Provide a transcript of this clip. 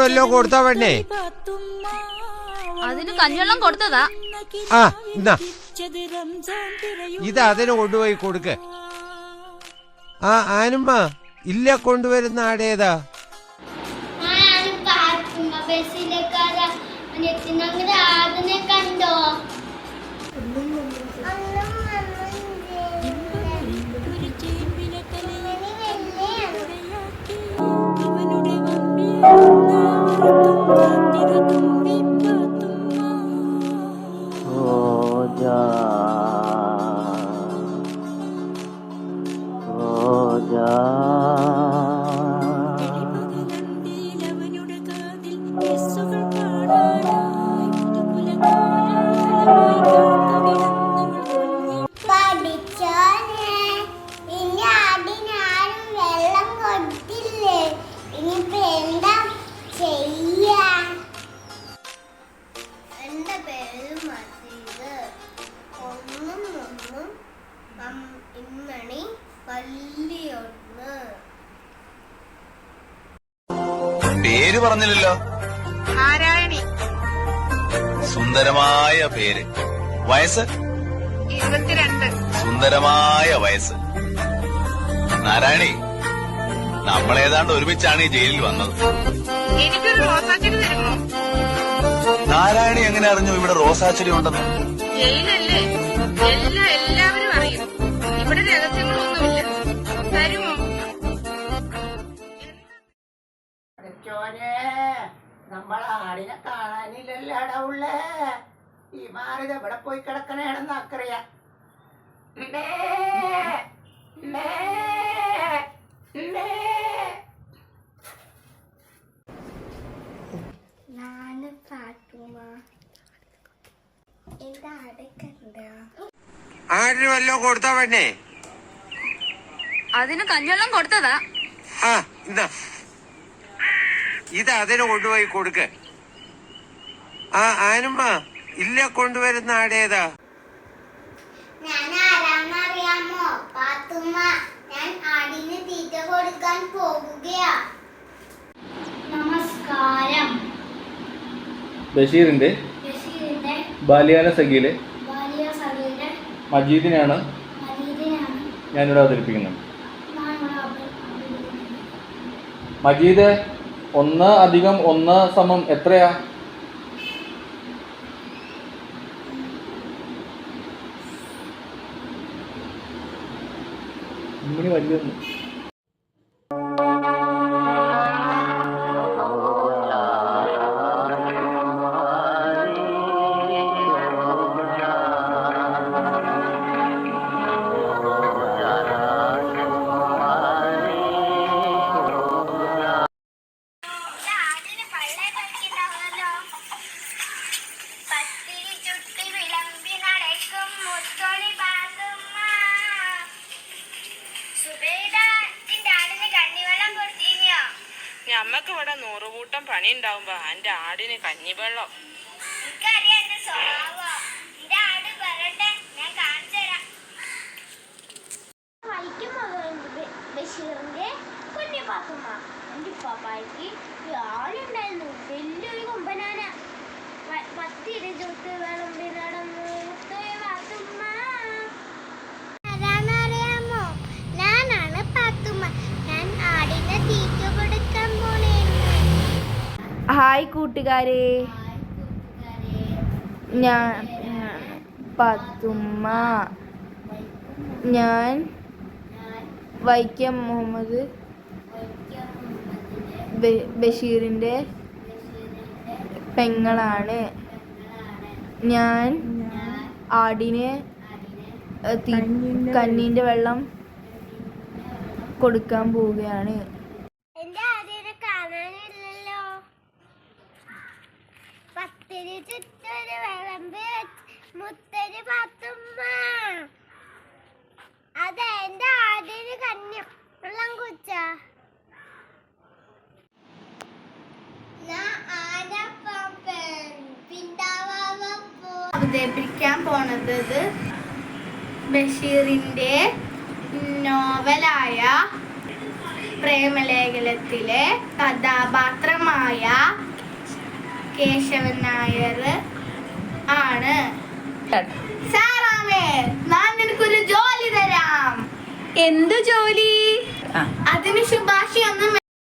വല്ലോ കൊടുത്താ പെണ്ണേ? അതിന് കഞ്ഞിവെള്ളം കൊടുത്തതാ. ആ എന്നാ ഇത് അതിന് കൊണ്ടുപോയി കൊടുക്ക്. ആ ആനുമ്മ ഇല്ല കൊണ്ടുവരുന്ന ആടേതാ? ആരാണ് പേര് പറഞ്ഞില്ലല്ലോ. നാരായണി. സുന്ദരമായ പേര്. വയസ്സ്? ഇരുപത്തിരണ്ട്. സുന്ദരമായ വയസ്സ്. നാരായണി നമ്മളേതാണ്ട് ഒരുമിച്ചാണ് ഈ ജയിലിൽ വന്നത്. എനിക്കൊരു റോസാച്ചെടി തരുമോ? നാരായണി എങ്ങനെ അറിഞ്ഞു ഇവിടെ റോസാച്ചെടി ഉണ്ടെന്ന്? ജയിലല്ലേ? എല്ലാം എല്ലാവരും അറിയും. ഇവിടെ രഹസ്യങ്ങളൊന്നുമില്ല ഈ മാറിത് എവിടെ പോയി കിടക്കണേണെന്ന് അക്കറിയാം. ഞാൻ എന്റെ അടക്കണ്ട? ആര് വല്ലോ കൊടുത്താ പെണ്ണേ? അതിന് കഞ്ഞെള്ളം കൊടുത്തതാ. ആ ഇത് അതിന് കൊണ്ടുപോയി കൊടുക്ക. ആ ആനുമ്മ. ഇല്ല കൊണ്ടുവരുന്ന ആടേതാ? ഞാൻ ആരാന്നറിയാമോ പാത്തുമ്മ ഞാൻ ആടിന് തീറ്റ കൊടുക്കാൻ പോകുകയാ. നമസ്കാരം. ബഷീറിന്റെ ബാലിയാല ബാല്യകാല സഖിയിലെ മജീദിനെയാണ് ഞാനിവിടെ അവതരിപ്പിക്കുന്നത്. മജീദ് ഒന്ന് അധികം ഒന്ന് സമം എത്രയാ? ഇമ്മിണി വലിയൊന്ന്. ഞമ്മക്ക് ഇവിടെ നൂറുകൂട്ടം പണി ഉണ്ടാവുമ്പോ എന്റെ ആടിന് കഞ്ഞിവെള്ളം ബഷീറിന്റെ കുഞ്ഞു പാത്തുമ്മ എന്റെ പപ്പായ്ക്ക് ഈ ആളുണ്ടായിരുന്നു വലിയൊരു കൊമ്പനാന വ- പത്തിരി ചുട്ട് വിളമ്പി നടന്നു മുത്തോയ പാത്തുമ്മ അതാണറിയാമോ ഞാനാണ് പാത്തുമ്മ ഞാൻ ആടിനെ തീറ്റ കൊടുക്കാൻ പോണേന്ന് ഹായ് കൂട്ടുകാരെ. ഞാൻ പത്തുമ്മ. ഞാൻ വൈക്കം മുഹമ്മദ് ബഷീറിന്റെ പെങ്ങളാണ്. ഞാൻ ആടിനെ കണ്ണിന്റെ വെള്ളം കൊടുക്കാൻ പോവുകയാണ്. പത്തിരി ചുറ്റൊരു വിളമ്പ് മുത്തരി പാത്തുമ്മ. അതെ എന്റെ ആദ്യന് കന്യം വെള്ളം കുച്ച അവതരിപ്പിക്കാൻ പോണത് ഇത് ബഷീറിന്റെ നോവലായ പ്രേമലേഖനത്തിലെ കഥാപാത്രമായ കേശവൻ നായർ ആണ്. സാറാമേ ഞാൻ നിനക്കൊരു ജോലി തരാം. എന്തു ജോലി? അതിന് ശുപാർശയൊന്നും